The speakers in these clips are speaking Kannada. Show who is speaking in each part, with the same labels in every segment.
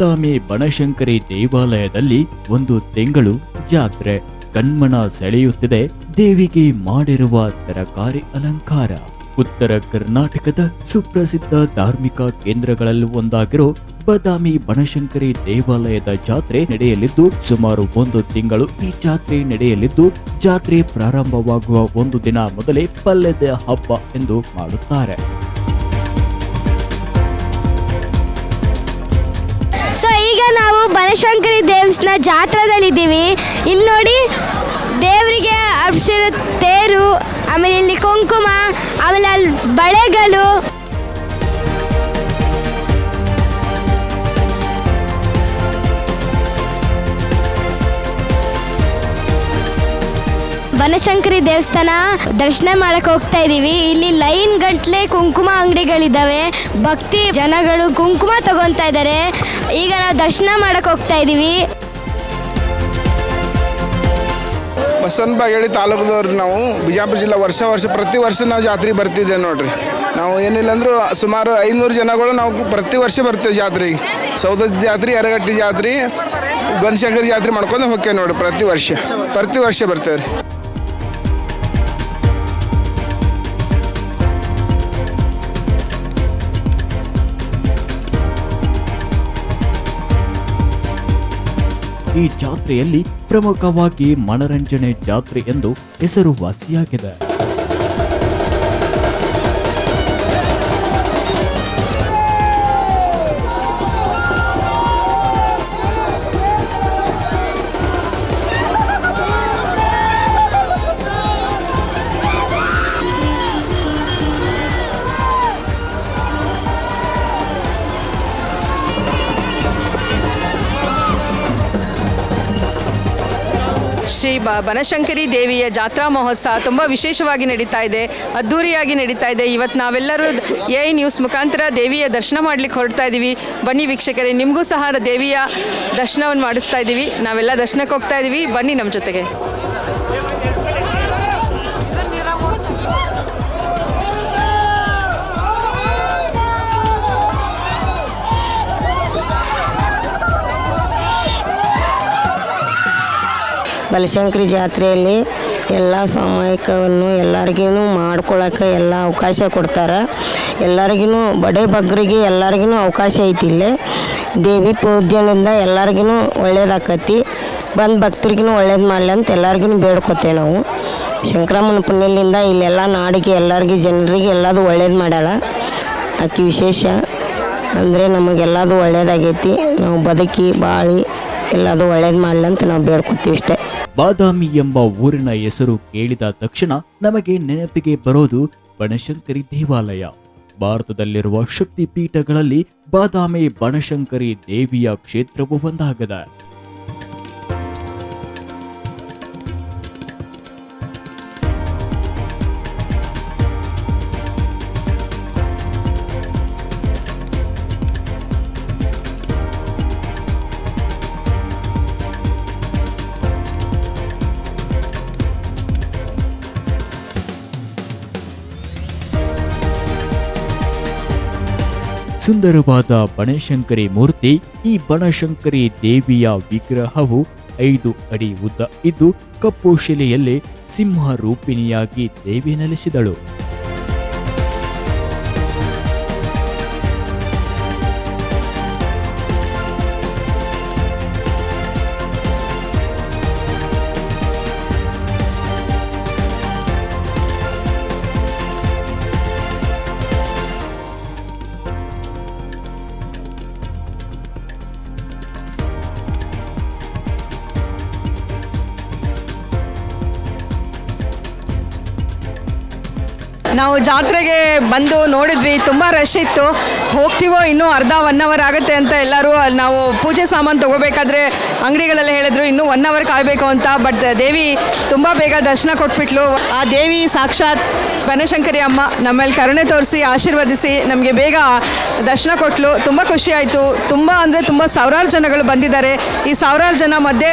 Speaker 1: ಬಾದಾಮಿ ಬನಶಂಕರಿ ದೇವಾಲಯದಲ್ಲಿ ಒಂದು ತಿಂಗಳು ಜಾತ್ರೆ ಕಣ್ಮನ ಸೆಳೆಯುತ್ತಿದೆ. ದೇವಿಗೆ ಮಾಡಿರುವ ತರಕಾರಿ ಅಲಂಕಾರ. ಉತ್ತರ ಕರ್ನಾಟಕದ ಸುಪ್ರಸಿದ್ಧ ಧಾರ್ಮಿಕ ಕೇಂದ್ರಗಳಲ್ಲಿ ಒಂದಾಗಿರೋ ಬದಾಮಿ ಬನಶಂಕರಿ ದೇವಾಲಯದ ಜಾತ್ರೆ ನಡೆಯಲಿದ್ದು, ಸುಮಾರು ಒಂದು ತಿಂಗಳು ಈ ಜಾತ್ರೆ ನಡೆಯಲಿದ್ದು, ಜಾತ್ರೆ ಪ್ರಾರಂಭವಾಗುವ ಒಂದು ದಿನ ಮೊದಲೇ ಪಲ್ಲೆದ ಹಬ್ಬ ಎಂದು ಮಾಡುತ್ತಾರೆ.
Speaker 2: ನಾವು ಬನಶಂಕರಿ ದೇವಸ್ಥಾನ ಜಾತ್ರದಲ್ಲಿದ್ದೀವಿ ಇಲ್ಲಿ ನೋಡಿ ದೇವರಿಗೆ ಅರ್ಪಿಸಿರೋ ತೇರು, ಆಮೇಲೆ ಇಲ್ಲಿ ಕುಂಕುಮ, ಆಮೇಲೆ ಅಲ್ಲಿ ಬಳೆಗಳು. ಬನಶಂಕರಿ ದೇವಸ್ಥಾನ ದರ್ಶನ ಮಾಡಕ್ ಹೋಗ್ತಾ ಇದೀವಿ. ಇಲ್ಲಿ ಲೈನ್ ಗಂಟ್ಲೆ ಕುಂಕುಮ ಅಂಗಡಿಗಳಿದ್ದಾವೆ ಭಕ್ತಿ ಜನಗಳು ಕುಂಕುಮ ತಗೊಂತ ಇದ್ದಾರೆ ಈಗ ನಾವು ದರ್ಶನ ಮಾಡಕ್ ಹೋಗ್ತಾ ಇದೀವಿ.
Speaker 3: ಬಸವನ ಬಾಗೇಡಿ ತಾಲೂಕದವ್ರು ನಾವು. ಬಿಜಾಪುರ ಜಿಲ್ಲೆ ವರ್ಷ ವರ್ಷ ಪ್ರತಿ ವರ್ಷ ನಾವು ಜಾತ್ರೆ ಬರ್ತಿದ್ದೇವೆ ನೋಡ್ರಿ. ನಾವು ಏನಿಲ್ಲ ಅಂದರೂ ಸುಮಾರು ಐನೂರು ಜನಗಳು ನಾವು ಪ್ರತಿ ವರ್ಷ ಬರ್ತೇವೆ ಜಾತ್ರೆಗೆ. ಸೌದ ಜಾತ್ರೆ ಎರಗಟ್ಟಿ ಜಾತ್ರೆ, ಬನಶಂಕರಿ ಜಾತ್ರೆ ಮಾಡ್ಕೊಂಡು ಹೋಗ್ತೇವೆ ನೋಡ್ರಿ ಪ್ರತಿ ವರ್ಷ. ಪ್ರತಿ ವರ್ಷ ಬರ್ತೇವೆ ರೀ.
Speaker 1: ಈ ಜಾತ್ರೆಯಲ್ಲಿ ಪ್ರಮುಖವಾಗಿ ಮನರಂಜನೆ ಜಾತ್ರೆ ಎಂದು ಹೆಸರುವಾಸಿಯಾಗಿದೆ.
Speaker 4: ಶ್ರೀ ಬ ಬನಶಂಕರಿ ದೇವಿಯ ಜಾತ್ರಾ ಮಹೋತ್ಸವ ತುಂಬ ವಿಶೇಷವಾಗಿ ನಡೀತಾ ಇದೆ, ಅದ್ಧೂರಿಯಾಗಿ ನಡೀತಾ ಇದೆ. ಇವತ್ತು ನಾವೆಲ್ಲರೂ ಎ ಐ ನ್ಯೂಸ್ ಮುಖಾಂತರ ದೇವಿಯ ದರ್ಶನ ಮಾಡಲಿಕ್ಕೆ ಹೊರಡ್ತಾ ಇದ್ದೀವಿ ಬನ್ನಿ ವೀಕ್ಷಕರೇ, ನಿಮಗೂ ಸಹ ದೇವಿಯ ದರ್ಶನವನ್ನು ಮಾಡಿಸ್ತಾ ಇದ್ದೀವಿ ನಾವೆಲ್ಲ ದರ್ಶನಕ್ಕೆ ಹೋಗ್ತಾ ಇದ್ದೀವಿ ಬನ್ನಿ ನಮ್ಮ ಜೊತೆಗೆ.
Speaker 5: ಬಲಶಂಕರಿ ಜಾತ್ರೆಯಲ್ಲಿ ಎಲ್ಲ ಸಾಮೂಹಿಕವನ್ನು ಎಲ್ಲರಿಗೂ ಮಾಡ್ಕೊಳಕ್ಕೆ ಎಲ್ಲ ಅವಕಾಶ ಕೊಡ್ತಾರೆ. ಎಲ್ಲರಿಗೂ ಬಡೇ ಬಗ್ಗರಿಗೆ ಎಲ್ಲರಿಗೂ ಅವಕಾಶ ಐತಿ ಇಲ್ಲಿ. ದೇವಿ ಪೂಜೆಯಿಂದ ಎಲ್ಲರಿಗೂ ಒಳ್ಳೇದಾಕತಿ. ಬಂದು ಭಕ್ತರಿಗೂ ಒಳ್ಳೇದು ಮಾಡಲಿ ಅಂತ ಎಲ್ಲರಿಗೂ ಬೇಡ್ಕೊತೇವೆ ನಾವು. ಶಂಕರಮ್ಮನ ಪುಣ್ಯಲಿಂದ ಇಲ್ಲೆಲ್ಲ ನಾಡಿಗೆ ಎಲ್ಲರಿಗೆ ಜನರಿಗೆ ಎಲ್ಲದು ಒಳ್ಳೇದು ಮಾಡ್ಯಾಳ. ಆಕೆ ವಿಶೇಷ ಅಂದರೆ ನಮಗೆಲ್ಲದು ಒಳ್ಳೇದಾಗೈತಿ. ನಾವು ಬದುಕಿ, ಬಾಳಿ ಎಲ್ಲದು ಒಳ್ಳೇದು ಮಾಡಲಿ ಅಂತ ನಾವು ಬೇಡ್ಕೊತೀವಿ ಇಷ್ಟೇ.
Speaker 1: ಬಾದಾಮಿ ಎಂಬ ಊರಿನ ಹೆಸರು ಕೇಳಿದ ತಕ್ಷಣ ನಮಗೆ ನೆನಪಿಗೆ ಬರೋದು ಬನಶಂಕರಿ ದೇವಾಲಯ. ಭಾರತದಲ್ಲಿರುವ ಶಕ್ತಿ ಪೀಠಗಳಲ್ಲಿ ಬಾದಾಮಿ ಬನಶಂಕರಿ ದೇವಿಯ ಕ್ಷೇತ್ರವು ಒಂದಾಗಿದೆ. ಸುಂದರವಾದ ಬನಶಂಕರಿ ಮೂರ್ತಿ, ಈ ಬನಶಂಕರಿ ದೇವಿಯ ವಿಗ್ರಹವು ಐದು ಅಡಿ ಉದ್ದ ಇದ್ದು, ಕಪ್ಪು ಶಿಲೆಯಲ್ಲಿ ಸಿಂಹ ರೂಪಿಣಿಯಾಗಿ ದೇವಿ ನೆಲೆಸಿದಳು.
Speaker 4: ನಾವು ಜಾತ್ರೆಗೆ ಬಂದು ನೋಡಿದ್ವಿ, ತುಂಬ ರಶ್ ಇತ್ತು. ಹೋಗ್ತೀವೋ ಇನ್ನೂ ಅರ್ಧ ಒನ್ ಅವರ್ ಆಗುತ್ತೆ ಅಂತ ಎಲ್ಲರೂ ಅಲ್ಲಿ ನಾವು ಪೂಜೆ ಸಾಮಾನು ತೊಗೋಬೇಕಾದ್ರೆ ಅಂಗಡಿಗಳಲ್ಲಿ ಹೇಳಿದ್ರು, ಇನ್ನೂ ಒನ್ ಅವರ್ ಕಾಯಬೇಕು ಅಂತ. ಬಟ್ ದೇವಿ ತುಂಬ ಬೇಗ ದರ್ಶನ ಕೊಟ್ಬಿಟ್ಲು. ಆ ದೇವಿ ಸಾಕ್ಷಾತ್ ಬನಶಂಕರಿ ಅಮ್ಮ, ನಮ್ಮಲ್ಲಿ ಕರುಣೆ ತೋರಿಸಿ, ಆಶೀರ್ವದಿಸಿ, ನಮಗೆ ಬೇಗ ದರ್ಶನ ಕೊಟ್ಲು. ತುಂಬ ಖುಷಿ ಆಯಿತು. ತುಂಬ ಅಂದರೆ ತುಂಬ ಸಾವಿರಾರು ಜನಗಳು ಬಂದಿದ್ದಾರೆ. ಈ ಸಾವಿರಾರು ಜನ ಮಧ್ಯೆ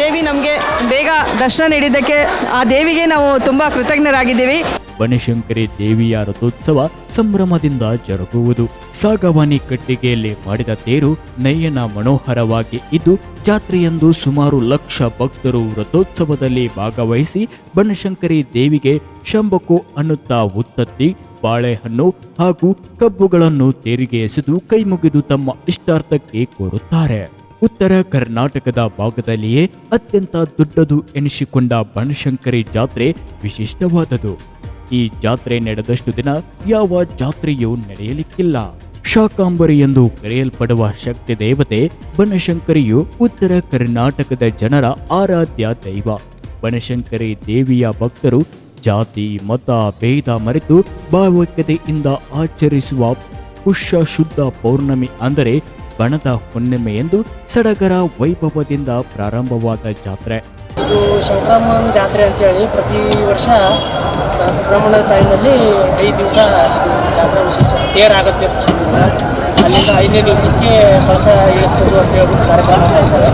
Speaker 4: ದೇವಿ ನಮಗೆ ಬೇಗ ದರ್ಶನ ನೀಡಿದ್ದಕ್ಕೆ ಆ ದೇವಿಗೆ ನಾವು ತುಂಬ ಕೃತಜ್ಞರಾಗಿದ್ದೀವಿ.
Speaker 1: ಬನಶಂಕರಿ ದೇವಿಯ ರಥೋತ್ಸವ ಸಂಭ್ರಮದಿಂದ ಜರುಗುವುದು. ಸಾಗವಾನಿ ಕಟ್ಟಿಗೆಯಲ್ಲಿ ಮಾಡಿದ ತೇರು ನಯನ ಮನೋಹರವಾಗಿ ಇದ್ದು, ಜಾತ್ರೆಯಂದು ಸುಮಾರು ಲಕ್ಷ ಭಕ್ತರು ರಥೋತ್ಸವದಲ್ಲಿ ಭಾಗವಹಿಸಿ ಬನಶಂಕರಿ ದೇವಿಗೆ ಶಂಬಕು ಅನ್ನುತ್ತಾ ಉತ್ತತ್ತಿ, ಬಾಳೆಹಣ್ಣು ಹಾಗೂ ಕಬ್ಬುಗಳನ್ನು ತೇರಿಗೆ ಎಸೆದು ಕೈಮುಗಿದು ತಮ್ಮ ಇಷ್ಟಾರ್ಥಕ್ಕೆ ಕೋರುತ್ತಾರೆ. ಉತ್ತರ ಕರ್ನಾಟಕದ ಭಾಗದಲ್ಲಿಯೇ ಅತ್ಯಂತ ದೊಡ್ಡದು ಎನಿಸಿಕೊಂಡ ಬನಶಂಕರಿ ಜಾತ್ರೆ ವಿಶಿಷ್ಟವಾದದು. ಈ ಜಾತ್ರೆ ನಡೆದಷ್ಟು ದಿನ ಯಾವ ಜಾತ್ರೆಯೂ ನಡೆಯಲಿಕ್ಕಿಲ್ಲ. ಶಾಕಾಂಬರಿ ಎಂದು ಕರೆಯಲ್ಪಡುವ ಶಕ್ತಿ ದೇವತೆ ಬನಶಂಕರಿಯು ಉತ್ತರ ಕರ್ನಾಟಕದ ಜನರ ಆರಾಧ್ಯ ದೈವ. ಬನಶಂಕರಿ ದೇವಿಯ ಭಕ್ತರು ಜಾತಿ, ಮತ, ಭೇದ ಮರೆತು ಭಾವೈಕ್ಯತೆಯಿಂದ ಆಚರಿಸುವ ಪುಷ್ಯ ಶುದ್ಧ ಪೌರ್ಣಮಿ ಅಂದರೆ ಬಣದ ಹುಣ್ಣಿಮೆ ಎಂದು ಸಡಗರ ವೈಭವದಿಂದ ಪ್ರಾರಂಭವಾದ ಜಾತ್ರೆ.
Speaker 6: ಇದು ಸಂಕ್ರಮಣ ಜಾತ್ರೆ ಅಂತೇಳಿ ಪ್ರತಿ ವರ್ಷ ಸಂಕ್ರಮಣದ ಟೈಮಲ್ಲಿ ಐದು ದಿವಸ ಇದು ಜಾತ್ರಾ ವಿಶೇಷ. ತೇರಾಗುತ್ತೆ ಫಸ್ಟ್ ದಿವಸ. ಅಲ್ಲಿಂದ ಐದನೇ ದಿವಸಕ್ಕೆ ಕಳಸ ಇಳಿಸೋದು ಅಂತ ಹೇಳ್ಬಿಟ್ಟು ಕಾರ್ಯಕ್ರಮ ಮಾಡ್ತಾರೆ.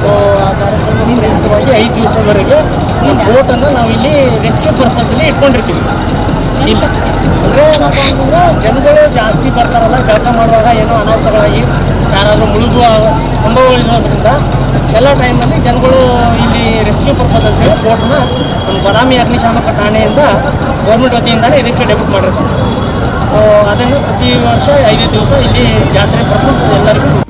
Speaker 6: ಸೊ ಆ ಕಾರ್ಯಕ್ರಮದ ನಿಮಿತ್ತವಾಗಿ ಐದು ಈ ಬೋಟನ್ನು ನಾವು ಇಲ್ಲಿ ರೆಸ್ಕ್ಯೂ ಪರ್ಪಸಲ್ಲಿ ಇಟ್ಕೊಂಡಿರ್ತೀವಿ. ಇಲ್ಲ. ಅಂದರೆ ಅಂತಂದ್ರೆ ಜನಗಳು ಜಾಸ್ತಿ ಬರ್ತಾರಲ್ಲ, ಜಳಕ ಮಾಡುವಾಗ ಏನೋ ಅನಾಹುತಗಳಾಗಿ ಯಾರಾದರೂ ಮುಳುಗುವ ಸಂಭವಗಳಿರೋದ್ರಿಂದ ಎಲ್ಲ ಟೈಮಲ್ಲಿ ಜನಗಳು ಇಲ್ಲಿ ರೆಸ್ಕ್ಯೂ ಪರ್ಪಸ್ ಅಂತೇಳಿ ಬೋಟ್ನ ಒಂದು ಬದಾಮಿ ಅಗ್ನಿಶಾಮಕ ಠಾಣೆಯಿಂದ ಗೌರ್ಮೆಂಟ್ ವತಿಯಿಂದಲೇ ಇದಕ್ಕೆ ಡೆಬ್ಯೂಟ್ ಮಾಡಿರ್ತಾರೆ ಅದನ್ನು ಪ್ರತಿ ವರ್ಷ ಐದು ದಿವಸ ಇಲ್ಲಿ ಜಾತ್ರೆ ಪ್ರತಿ ಎಲ್ಲರಿಗೂ